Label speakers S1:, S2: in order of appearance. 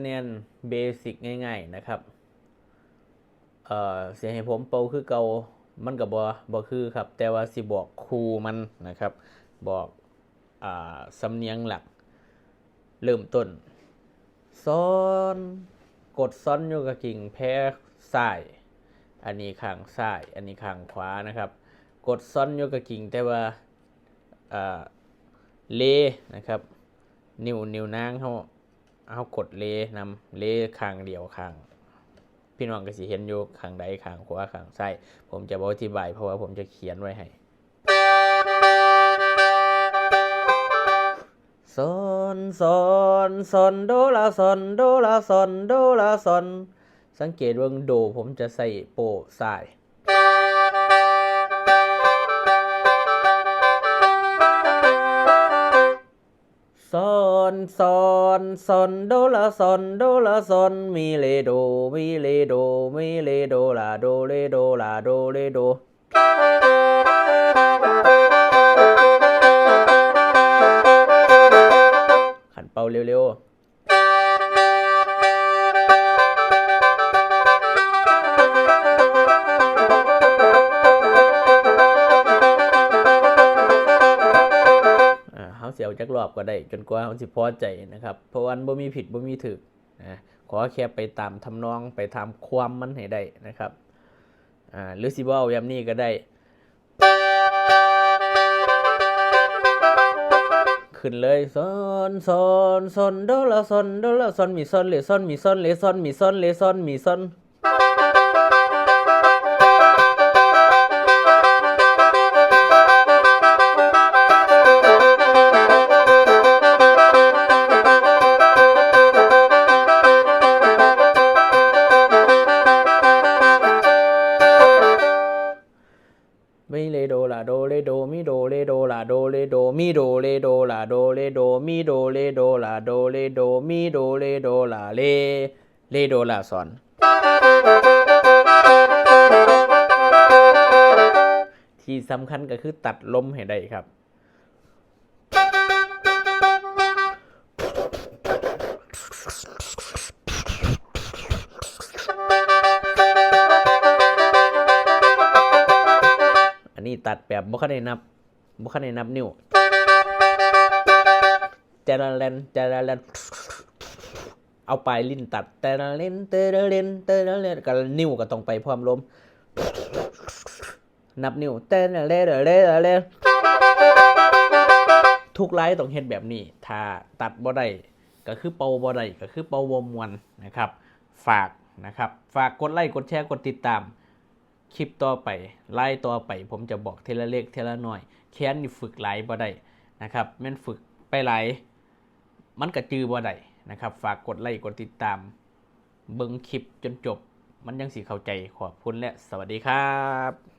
S1: เนียนเบสิกง่าย ๆนะครับ เอ่อเสียงให้ผมเป่าคือเก่ามันก็บ่บ่คือครับ แต่ว่าสิบอกครูมันนะครับ บอกอ่าสำเนียงหลัก เริ่มต้นซ้อนกดซ้อนอยู่กับกิ่งแพ้ซ้ายอันนี้ข้างซ้าย อันนี้ข้างขวานะครับ กดซ้อนอยู่กับกิ่งแต่ว่าอ่าเลนะครับ นิ้วนิ้วนางเขา เขากดเลนำเลข้างเดียวข้าง พี่น้องก็สิเห็นอยู่ข้างใดข้างขวาข้างซ้ายผมจะบอกอธิบายเพราะว่าผมจะเขียนไว้ให้ซอนซอนซอนโดลาซอนโดลาซอนโดลาซอนสังเกตว่าโดผมจะใส่โปซ้ายซอ นซอนซอนโดลาซอนโดลาซอนมีเลโดมีเลโดมีเลโดลาโดเลโดลาโดเลโดขันเป่าเร็วๆ เขาเสียวจักรอบก็ได้ จนกว่าเขาสิพอใจนะครับ เพราะวันบ่มีผิดบ่มีถูกนะขอแค่ไปตามทำนองไปตามความมันให้ได้นะครับอ่าหรือสิบ่เอาแบบนี้ก็ได้ ขึ้นเลยซอนซอนซอนโดลาซอนโดลาซอนมีซอนเลซอนมีซอนเลซอนมีซอนเลซอนมีซอน โดเลโดมิโดเลโดลาโดเลโดมิโดเลโดลาโดเลโดมิโดเลโดลาโดเลโดมิโดเลโดลาเลเลโดลาซอน ที่สำคัญก็คือตัดลมให้ได้ครับ นนี้ตัดแบบบ่คันได้นับบ่คันได้นับนิ้วเจราเลนเจราเลนเอาปลายลิ้นตัดเตระเลนเตระเลนเตระเลนกับนิ้วก็ต้องไปพร้อมลม นับนิ้วเตระเลนเตระเลนทุกไลฟ์ต้องเฮ็ดแบบนี้ ถ้าตัดบ่ได้ก็คือเป่าบ่ได้ก็คือเป่าบ่มวนนะครับ ฝากนะครับ ฝากกดไลค์กดแชร์กดติดตาม คลิปต่อไปไล่ต่อไป ผมจะบอกเทละเล็กเทละน้อย แค้นนี่ฝึกหลายบ่ได้นะครับแม่นฝึกไปหลายมันกระจือบ่ได้นะครับ ฝากกดไลค์กดติดตาม เบิ่งคลิปจนจบ มันยังสีเข้าใจขอบคุณและสวัสดีครับ